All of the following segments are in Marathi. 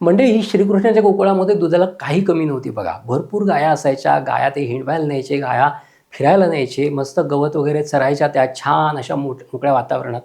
म्हणजे ही श्रीकृष्णाच्या गोकुळामध्ये दुधाला काही कमी नव्हती बघा. भरपूर गाया असायच्या. गाया ते हिंडवायला न्यायचे गाया फिरायला न्यायचे. मस्त गवत वगैरे चरायच्या त्या छान अशा मोठ मोकळ्या वातावरणात.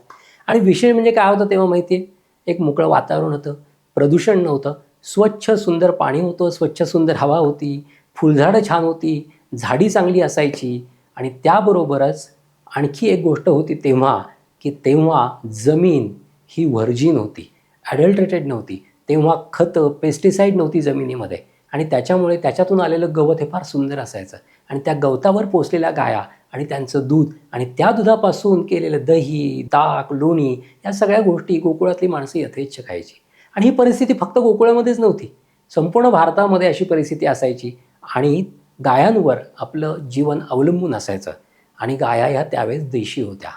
आणि विशेष म्हणजे काय होतं तेव्हा माहिती आहे एक मोकळं वातावरण होतं. प्रदूषण नव्हतं. स्वच्छ सुंदर पाणी होतं. स्वच्छ सुंदर हवा होती. फुलझाडं छान होती. झाडी चांगली असायची. आणि त्याबरोबरच आणखी एक गोष्ट होती तेव्हा की तेव्हा जमीन ही व्हर्जिन होती. ॲडल्ट्रेटेड नव्हती. तेव्हा खतं पेस्टिसाईड नव्हती जमिनीमध्ये. आणि त्याच्यामुळे त्याच्यातून आलेलं गवत हे फार सुंदर असायचं. आणि त्या गवतावर पोचलेल्या गाया आणि त्यांचं दूध आणि त्या दुधापासून केलेलं दही ताक लोणी या सगळ्या गोष्टी गोकुळातली माणसं यथेच्छ खायची. आणि ही परिस्थिती फक्त गोकुळामध्येच नव्हती. संपूर्ण भारतामध्ये अशी परिस्थिती असायची आणि गायांवर आपलं जीवन अवलंबून असायचं. आणि गाया ह्या त्यावेळेस देशी होत्या.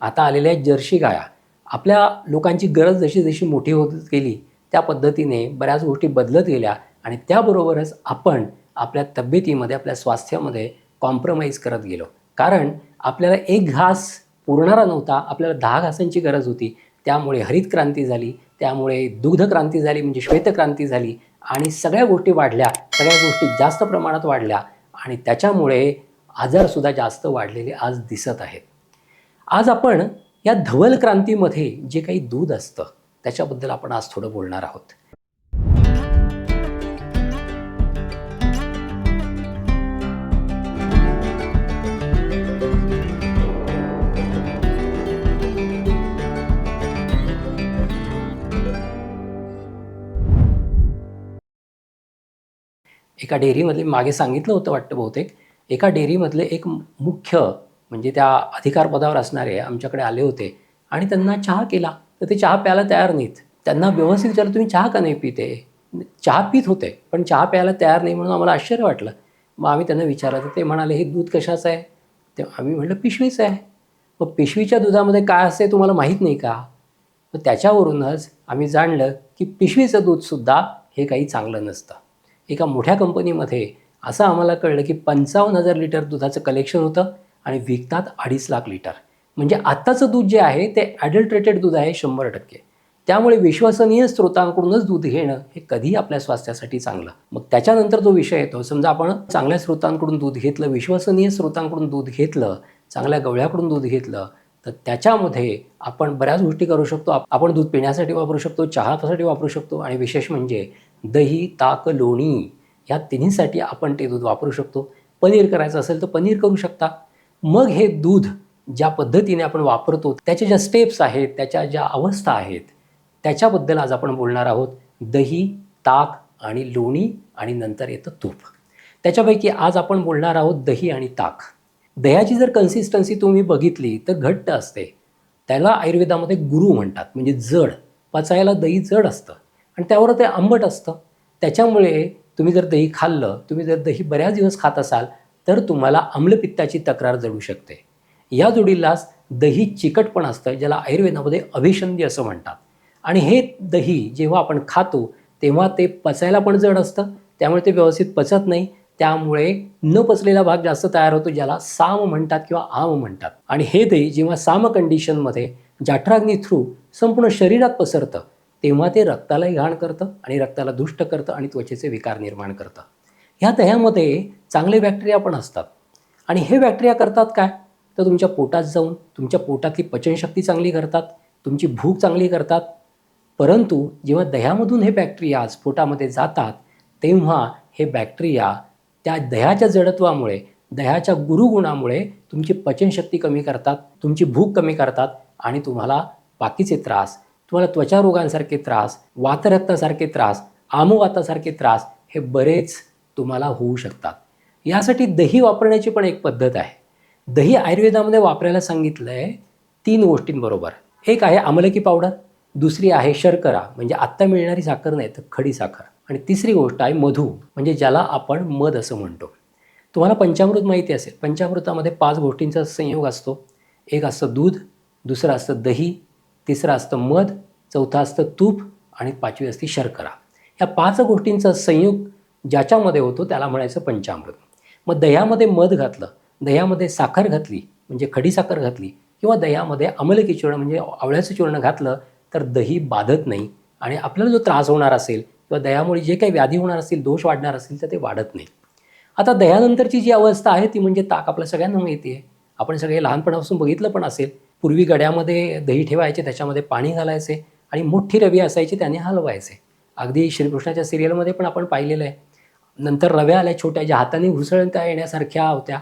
आता आलेल्या जर्सी गाया. आपल्या लोकांची गरज जशी जशी मोठी होत गेली त्या पद्धतीने बऱ्याच गोष्टी बदलत गेल्या आणि त्याबरोबरच आपण आपल्या तब्येतीमध्ये आपल्या स्वास्थ्यामध्ये कॉम्प्रोमाइज करत गेलो. कारण आपल्याला एक घास पुरणारा नव्हता आपल्याला दहा घासांची गरज होती. त्यामुळे हरित क्रांती झाली त्यामुळे दुग्ध क्रांती झाली म्हणजे श्वेतक्रांती झाली आणि सगळ्या गोष्टी वाढल्या सगळ्या गोष्टी जास्त प्रमाणात वाढल्या आणि त्याच्यामुळे आजारसुद्धा जास्त वाढलेले आज दिसत आहेत. आज आपण या धवल क्रांतीमध्ये जे काही दूध असतं त्याच्याबद्दल आपण आज थोडं बोलणार आहोत. एका डेअरीमधले मागे सांगितलं होतं वाटतं बहुतेक एका डेअरीमधले एक मुख्य म्हणजे त्या अधिकारपदावर असणारे आमच्याकडे आले होते आणि त्यांना चहा केला. तर ते चहा प्यायला तयार नाहीत. त्यांना व्यवस्थित विचारलं तुम्ही चहा का नाही पिते? चहा पित होते पण चहा प्यायला तयार नाही म्हणून आम्हाला आश्चर्य वाटलं. मग आम्ही त्यांना विचारलं तर ते म्हणाले हे दूध कशाचं आहे? ते आम्ही म्हटलं पिशवीचं आहे. मग पिशवीच्या दुधामध्ये काय असते तुम्हाला माहीत नाही का? मग त्याच्यावरूनच आम्ही जाणलं की पिशवीचं दूधसुद्धा हे काही चांगलं नसतं. एका मोठ्या कंपनीमध्ये असं आम्हाला कळलं की पंचावन्न हजार लिटर दुधाचं कलेक्शन होतं आणि विकतात अडीच लाख लिटर. म्हणजे आत्ताचं दूध जे आहे ते ॲडल्ट्रेटेड दूध आहे शंभर टक्के. त्यामुळे विश्वसनीय स्रोतांकडूनच दूध घेणं हे कधीही आपल्या स्वास्थ्यासाठी चांगलं. मग त्याच्यानंतर जो विषय येतो समजा आपण चांगल्या स्रोतांकडून दूध घेतलं विश्वसनीय स्रोतांकडून दूध घेतलं चांगल्या गवळ्याकडून दूध घेतलं तर त्याच्यामध्ये आपण बऱ्याच गोष्टी करू शकतो. आप- आपण दूध पिण्यासाठी वापरू शकतो चहासाठी वापरू शकतो आणि विशेष म्हणजे दही ताक लोणी या तिन्हीसाठी आपण ते दूध वापरू शकतो. पनीर करायचं असेल तर पनीर करू शकता. मग हे दूध ज्या पद्धतीने आपण वापरतो त्याच्या ज्या स्टेप्स आहेत त्याच्या ज्या अवस्था आहेत त्याच्याबद्दल आज आपण बोलणार आहोत. दही ताक आणि लोणी आणि नंतर येतं तूप. त्याच्यापैकी आज आपण बोलणार आहोत दही आणि ताक. दह्याची जर कन्सिस्टन्सी तुम्ही बघितली तर घट्ट असते. त्याला आयुर्वेदामध्ये गुरु म्हणतात म्हणजे जड. पचायला दही जड असतं आणि त्यावर ते आंबट असतं. त्याच्यामुळे तुम्ही जर दही खाल्लं तुम्ही जर दही बऱ्याच दिवस खात असाल तर तुम्हाला आम्लपित्ताची तक्रार जडू शकते. या जोडीलाच दही चिकट पण असतं ज्याला आयुर्वेदामध्ये अभिषंदी असं म्हणतात. आणि हे दही जेव्हा आपण खातो तेव्हा ते पचायला पण जड असतं त्यामुळे ते व्यवस्थित पचत नाही. त्यामुळे न पचलेला भाग जास्त तयार होतो ज्याला साम म्हणतात किंवा आम म्हणतात. आणि हे दही जेव्हा साम कंडिशनमध्ये जाठराग्नी थ्रू संपूर्ण शरीरात पसरतं तेव्हा ते रक्तालाही घाण करतं आणि रक्ताला दुष्ट करतं आणि त्वचेचे विकार निर्माण करतं. ह्या दह्यामध्ये चांगले बॅक्टेरिया पण असतात. आणि हे बॅक्टेरिया करतात काय? तर तुमच्या पोटात जाऊन तुमच्या पोटातली पचनशक्ती चांगली करतात तुमची भूक चांगली करतात. परंतु जेव्हा दह्यामधून हे बॅक्टेरियाज पोटामध्ये जातात तेव्हा हे बॅक्टेरिया त्या दह्याच्या जडत्वामुळे दह्याच्या गुरुगुणामुळे तुमची पचनशक्ती कमी करतात तुमची भूक कमी करतात आणि तुम्हाला बाकीचे त्रास तुम्हाला त्वचा रोगांसारखे त्रास वातरक्तासारखे त्रास आमवातासारखे त्रास हे बरेच तुम्हाला होऊ शकतात. यासाठी दही वापरण्याची पण एक पद्धत आहे. दही आयुर्वेदामध्ये वापरायला सांगितलं आहे तीन गोष्टींबरोबर. एक आहे आमलकी पावडर दुसरी आहे शर्करा म्हणजे आत्ता मिळणारी साखर नाही तर खडी साखर. आणि तिसरी गोष्ट आहे मधू म्हणजे ज्याला आपण मध असं म्हणतो. तुम्हाला पंचामृत माहिती असेल पंचामृतामध्ये पाच गोष्टींचा संयोग असतो. एक असतं दूध दुसरं असतं दही तिसरं असतं मध चौथं असतं तूप आणि पाचवी असते शर्करा. या पाच गोष्टींचा संयोग ज्याच्यामध्ये होतो त्याला म्हणायचं पंचामृत. मग दह्यामध्ये मध घातलं दह्यामध्ये साखर घातली म्हणजे खडी साखर घातली किंवा दह्यामध्ये अमलकी चूर्ण म्हणजे आवळ्याचं चूर्ण घातलं तर दही बाधत नाही आणि आपल्याला जो त्रास होणार असेल किंवा दह्यामुळे जे काही व्याधी होणार असतील दोष वाढणार असतील तर ते वाढत नाही. आता दह्यानंतरची जी अवस्था आहे ती म्हणजे ताक आपल्या सगळ्यांना माहिती आहे. आपण सगळे लहानपणापासून बघितलं पण असेल पूर्वी गड्यामध्ये दही ठेवायचे त्याच्यामध्ये पाणी घालायचे आणि मोठी रवी असायची त्याने हलवायचे. अगदी श्रीकृष्णाच्या सिरियलमध्ये पण आपण पाहिलेलं आहे. नंतर रव्या आल्या छोट्या ज्या हाताने घुसळता येण्यासारख्या होत्या.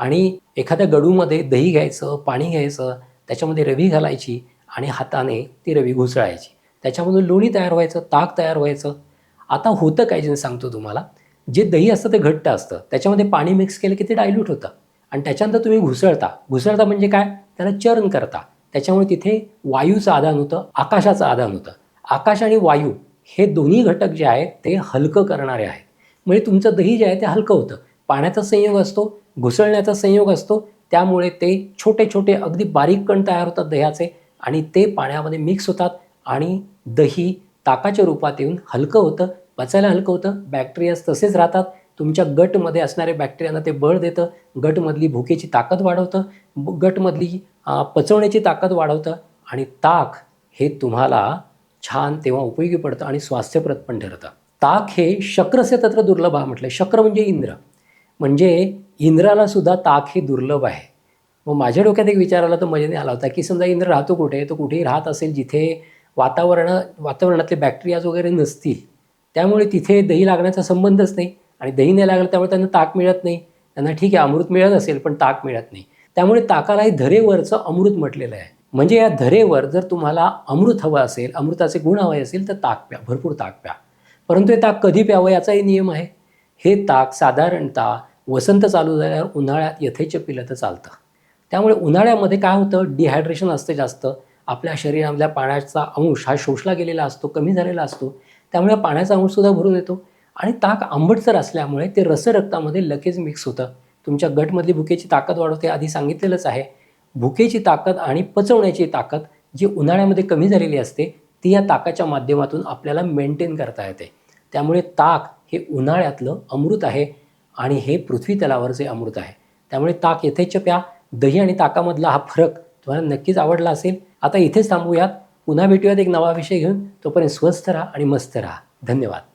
आणि एखाद्या गडूमध्ये दही घ्यायचं पाणी घ्यायचं त्याच्यामध्ये रवी घालायची आणि हाताने ती रवी घुसळायची. त्याच्यामधून लोणी तयार व्हायचं ताक तयार व्हायचं. आता होतं काय जे सांगतो तुम्हाला? जे दही असतं ते घट्ट असतं. त्याच्यामध्ये पाणी मिक्स केलं की ते डायल्यूट होतं. आणि त्याच्यानंतर तुम्ही घुसळता. घुसळता म्हणजे काय? त्याला चरण करता. त्याच्यामुळे तिथे वायूचं आदान होतं आकाशाचं आदान होतं. आकाश आणि वायू हे दोन्ही घटक जे आहेत ते हलकं करणारे आहेत. म्हणजे तुमचं दही जे आहे ते हलकं होतं. पाण्याचा संयोग असतो घुसळण्याचा संयोग असतो. त्यामुळे ते छोटे छोटे अगदी बारीक कण तयार होतात दह्याचे आणि ते पाण्यामध्ये मिक्स होतात आणि दही ताकाच्या रूपात येऊन हलकं होतं. पचायला हलकं होतं. बॅक्टेरियाज तसेच राहतात. तुमच्या गटमध्ये असणाऱ्या बॅक्टेरियांना ते बळ देतं. गटमधली भुकेची ताकद वाढवतं. गटमधली पचवण्याची ताकद वाढवतं आणि ताक हे तुम्हाला छान तेव्हा उपयोगी पडतं आणि स्वास्थ्यप्रद पण ठरतं. ताक हे शक्रसे तत्र दुर्लभ आहे म्हटलं शक्र म्हणजे इंद्र. म्हणजे इंद्राला सुद्धा ताक हे दुर्लभ आहे. मग माझ्या डोक्यात एक विचार आला तर मजेने आला होता की समजा इंद्र राहतो कुठे तो कुठेही राहत असेल जिथे वातावरण वातावरणातले बॅक्टेरियाज वगैरे नसतील त्यामुळे तिथे दही लागण्याचा संबंधच नाही आणि दही नाही लागलं त्यामुळे त्यांना ताक मिळत नाही. त्यांना ठीक आहे अमृत मिळत असेल पण ताक मिळत नाही. त्यामुळे ताकालाही धरेवरचं अमृत म्हटलेलं आहे. म्हणजे या धरेवर जर तुम्हाला अमृत हवं असेल अमृताचे गुण हवे असेल तर ताक प्या भरपूर ताक प्या. परंतु हे ताक कधी प्यावं याचाही नियम आहे. हे ताक साधारणतः वसंत चालू झाल्यावर उन्हाळ्यात यथेच पिलं तर चालतं. त्यामुळे उन्हाळ्यामध्ये काय होतं डिहायड्रेशन असते जास्त. आपल्या शरीरामधल्या पाण्याचा अंश हा शोषला गेलेला असतो कमी झालेला असतो. त्यामुळे पाण्याचा अंशसुद्धा भरून येतो. आणि ताक आंबटसर असल्यामुळे ते रसरक्तामध्ये लगेच मिक्स होतं. तुमच्या गटमधली भुकेची ताकद वाढवते आधी सांगितलेलंच आहे. भुकेची ताकद आणि पचवण्याची ताकद जी उन्हाळ्यामध्ये कमी झालेली असते ती या ताकाच्या माध्यमातून आपल्याला मेंटेन करता येते. त्यामुळे ताक हे उन्हाळ्यातलं अमृत आहे. आणि हे पृथ्वी तलावरचे अमृत आहे त्यामुळे ताक यथेच प्या दही आणि ताकामधला हा फरक तुम्हाला नक्कीच आवडला असेल. आता इथेच थांबूयात. पुन्हा भेटूयात एक नवा विषय घेऊन. तोपर्यंत स्वस्थ राहा आणि मस्त राहा. धन्यवाद.